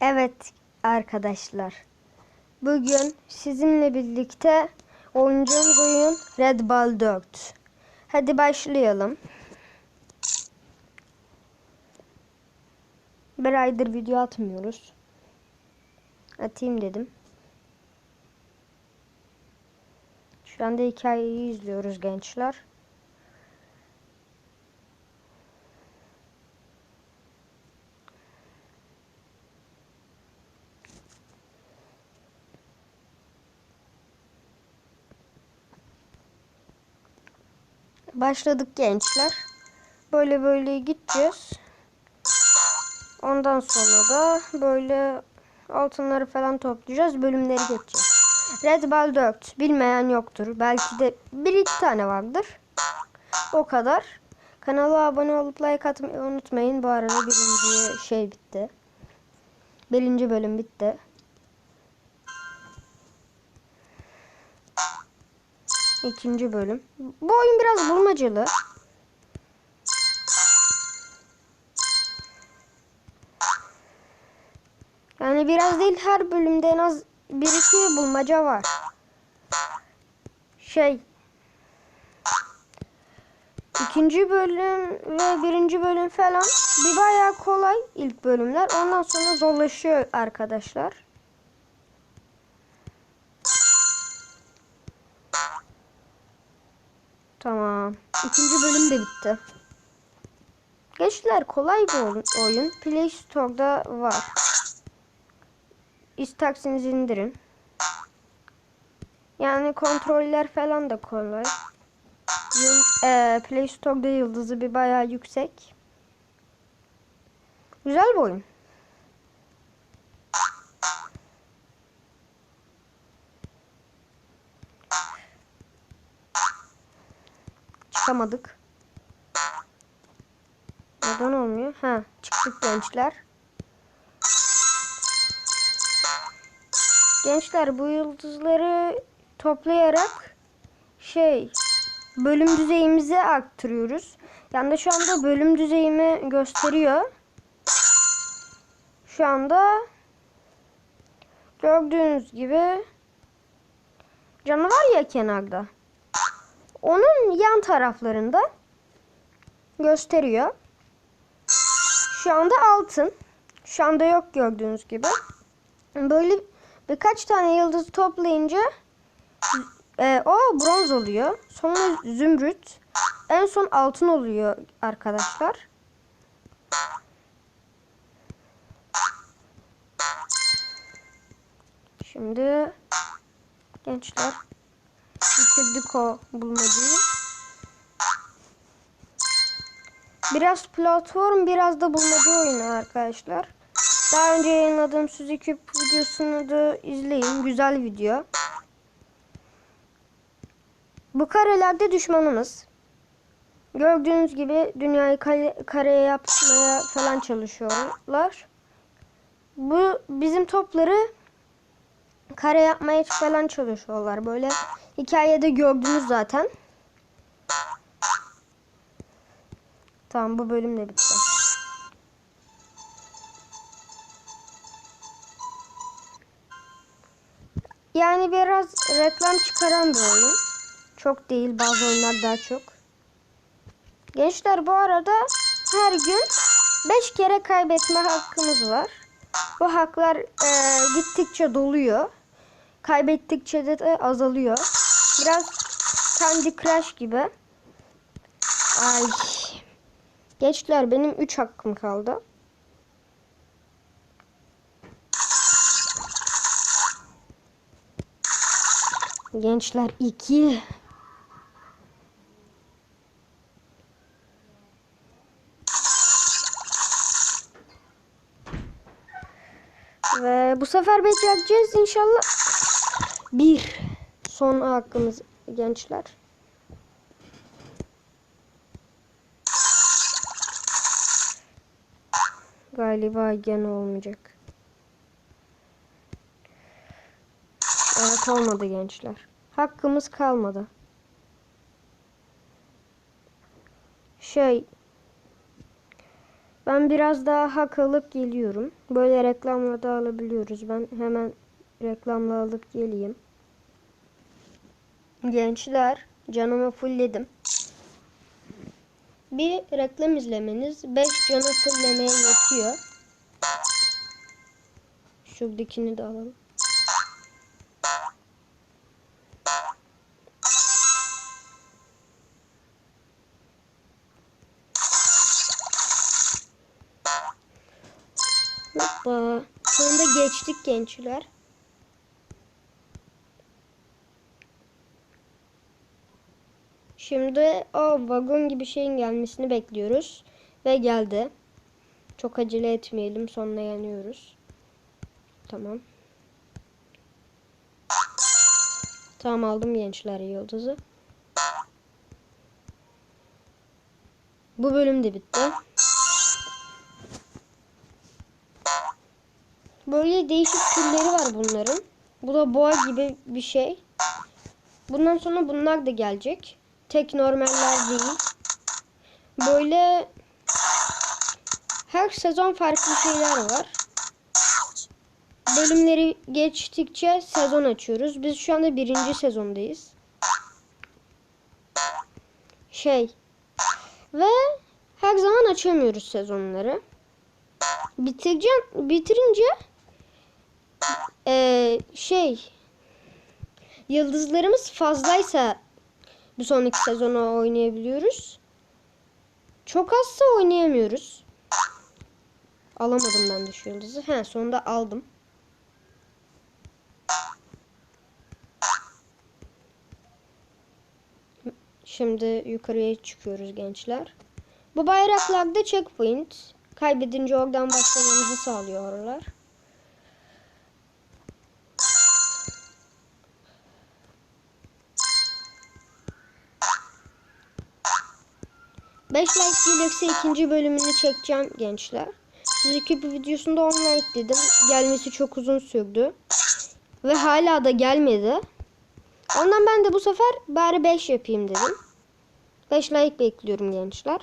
Evet arkadaşlar. Bugün sizinle birlikte oynayacağımız oyun Red Ball 4. Hadi başlayalım. Bir aydır video atmıyoruz. Atayım dedim. Şu anda hikayeyi izliyoruz gençler. Başladık gençler. Böyle böyle gideceğiz. Ondan sonra da böyle altınları falan toplayacağız. Bölümleri geçeceğiz. Red Ball 4. Bilmeyen yoktur. Belki de bir iki tane vardır. O kadar. Kanala abone olup like atmayı unutmayın. Bu arada birinci şey bitti. Birinci bölüm bitti. İkinci bölüm. Bu oyun biraz bulmacalı. Yani biraz değil her bölümde en az bir iki bulmaca var. Şey. ikinci bölüm ve birinci bölüm falan bir bayağı kolay ilk bölümler. Ondan sonra zorlaşıyor arkadaşlar. Tamam. İkinci bölüm de bitti. Gençler kolay bir oyun-. Play Store'da var. İsterseniz indirin. Yani kontroller falan da kolay. Eee, Play Store'da yıldızı bir bayağı yüksek. Güzel bir oyun. Çıkamadık. Neden olmuyor? Ha, çıktık gençler. Gençler bu yıldızları toplayarak şey bölüm düzeyimize arttırıyoruz. Yani şu anda bölüm düzeyimi gösteriyor. Şu anda gördüğünüz gibi canavar ya kenarda. Onun yan taraflarında gösteriyor. Şu anda altın. Şu anda yok gördüğünüz gibi. Böyle birkaç tane yıldız toplayınca e, o bronz oluyor. Sonra zümrüt. En son altın oluyor arkadaşlar. Şimdi gençler bitirdik o bulmacayı. Biraz platform biraz da bulmaca oyunu arkadaşlar. Daha önce yayınladığım Suzy Cube videosunu da izleyin. Güzel video. Bu karelerde düşmanımız. Gördüğünüz gibi dünyayı kare, kareye yapmaya falan çalışıyorlar. Bu bizim topları kare yapmaya falan çalışıyorlar. Böyle hikayede gördünüz zaten. Tamam bu bölüm de bitti. Yani biraz reklam çıkaran bir oyun. Çok değil bazı oyunlar daha çok. Gençler bu arada her gün 5 kere kaybetme hakkımız var. Bu haklar e, gittikçe doluyor. Kaybettikçe de, azalıyor. Biraz Candy Crush gibi. Ay. Gençler benim 3 hakkım kaldı. Gençler 2. Ve bu sefer bekleyeceğiz inşallah. Bir. Son hakkımız gençler. Galiba gene olmayacak. Evet olmadı gençler. Hakkımız kalmadı. Şey Ben biraz daha hak alıp geliyorum. Böyle reklamla da alabiliyoruz. Ben hemen reklamla alıp geleyim. Gençler canımı fullledim. Bir reklam izlemeniz 5 canı fulllemeye yetiyor. Şuradakini de alalım. Hoppa. Sonunda geçtik gençler. Şimdi o vagon gibi şeyin gelmesini bekliyoruz. Ve geldi. Çok acele etmeyelim. Sonuna yanıyoruz. Tamam. Tamam aldım gençler yıldızı. Bu bölüm de bitti. Böyle değişik türleri var bunların. Bu da boğa gibi bir şey. Bundan sonra bunlar da gelecek. Tek normaller değil. Böyle her sezon farklı şeyler var. Bölümleri geçtikçe sezon açıyoruz. Biz şu anda birinci sezondayız. Şey ve her zaman açamıyoruz sezonları. Bitireceğim, bitirince eee, şey yıldızlarımız fazlaysa bu sonraki sezonu oynayabiliyoruz. Çok azsa oynayamıyoruz. Alamadım ben de şu yıldızı. He sonunda aldım. Şimdi yukarıya çıkıyoruz gençler. Bu bayraklarda checkpoint. Kaybedince oradan başlamamızı sağlıyorlar. 5 like Deluxe ikinci bölümünü çekeceğim gençler. Sizdeki bu videosunda 10 like dedim. Gelmesi çok uzun sürdü. Ve hala da gelmedi. Ondan ben de bu sefer bari 5 yapayım dedim. 5 like bekliyorum gençler.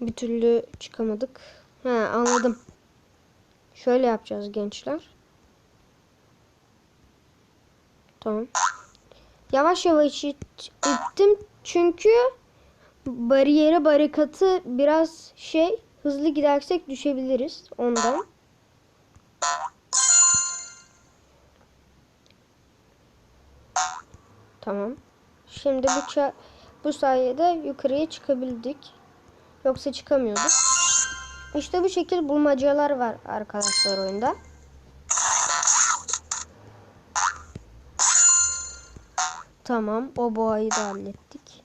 Bir türlü çıkamadık. He anladım. Şöyle yapacağız gençler. Tamam. Yavaş yavaş it- ittim çünkü bariyeri barikatı biraz şey hızlı gidersek düşebiliriz ondan. Tamam. Şimdi bu bu sayede yukarıya çıkabildik. Yoksa çıkamıyorduk. İşte bu şekil bulmacalar var arkadaşlar oyunda. Tamam, o boğayı da hallettik.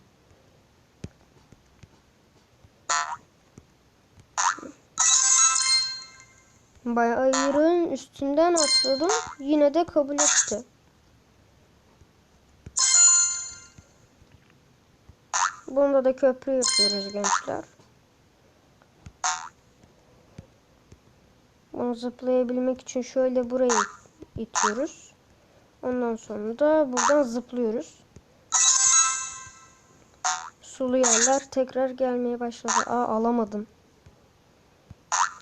Bayrağın üstünden atladım. Yine de kabul etti. Bunda da köprü yapıyoruz gençler. Bunu zıplayabilmek için şöyle burayı itiyoruz. Ondan sonra da buradan zıplıyoruz. Sulu yerler tekrar gelmeye başladı. Aa alamadım.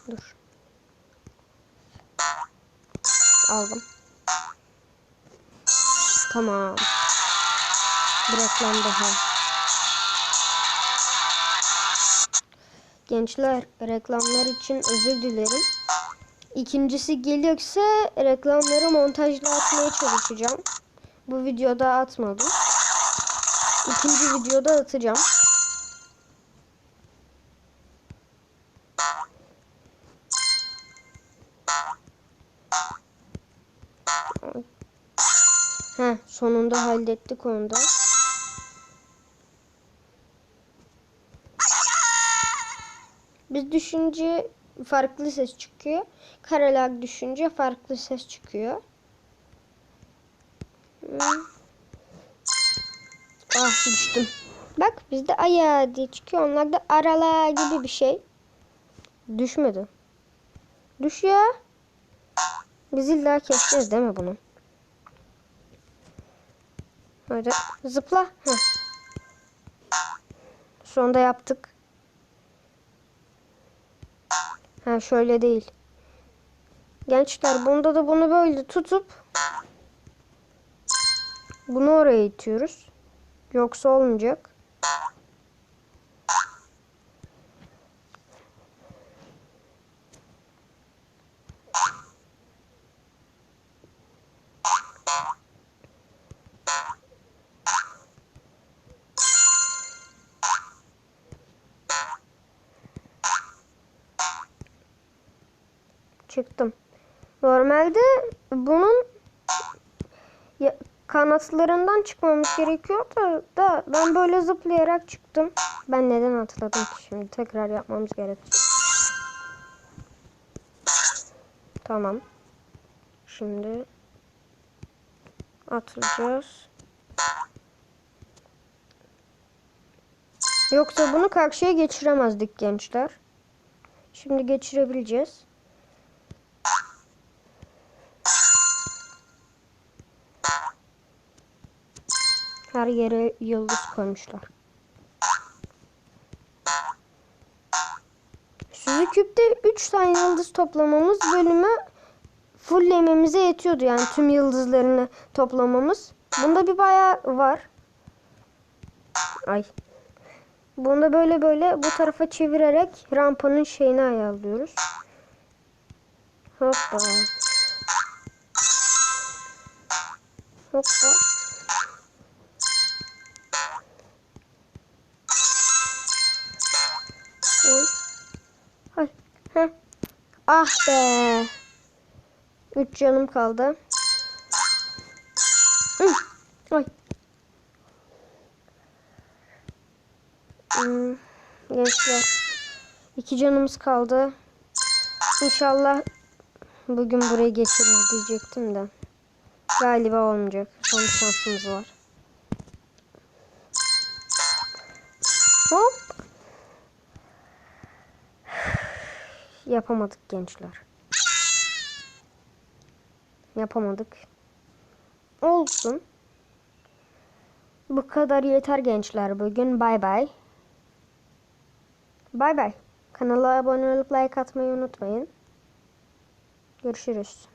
Dur. Aldım. Tamam. Bir reklam daha. Gençler reklamlar için özür dilerim. İkincisi gelirse reklamları montajla atmaya çalışacağım. Bu videoda atmadım. İkinci videoda atacağım. Heh, sonunda hallettik onu da. Biz düşünce farklı ses çıkıyor. Kareler düşünce farklı ses çıkıyor. Hmm. Ah düştüm. Bak bizde aya diye çıkıyor. Onlarda arala gibi bir şey. Düşmedi. Düş ya. Biz illa keseceğiz değil mi bunu? Hadi zıpla. Heh. Sonunda yaptık. Ha şöyle değil. Gençler bunda da bunu böyle tutup bunu oraya itiyoruz. Yoksa olmayacak. Çıktım. Normalde bunun kanatlarından çıkmamız gerekiyor da, ben böyle zıplayarak çıktım. Ben neden atladım ki şimdi? Tekrar yapmamız gerek. Tamam. Şimdi atlayacağız. Yoksa bunu karşıya geçiremezdik gençler. Şimdi geçirebileceğiz. Her yere yıldız koymuşlar. Suzu küpte 3 tane yıldız toplamamız bölümü fulllememize yetiyordu. Yani tüm yıldızlarını toplamamız. Bunda bir bayağı var. Ay. Bunda böyle böyle bu tarafa çevirerek rampanın şeyini ayarlıyoruz. Hoppa. Hoppa. Ah be. Üç canım kaldı. Ay. Hmm, gençler. İki canımız kaldı. İnşallah bugün burayı geçirir diyecektim de. Galiba olmayacak. Son şansımız var. Hop. Yapamadık gençler. Yapamadık. Olsun. Bu kadar yeter gençler bugün. Bay bay. Bay bay. Kanala abone olup like atmayı unutmayın. Görüşürüz.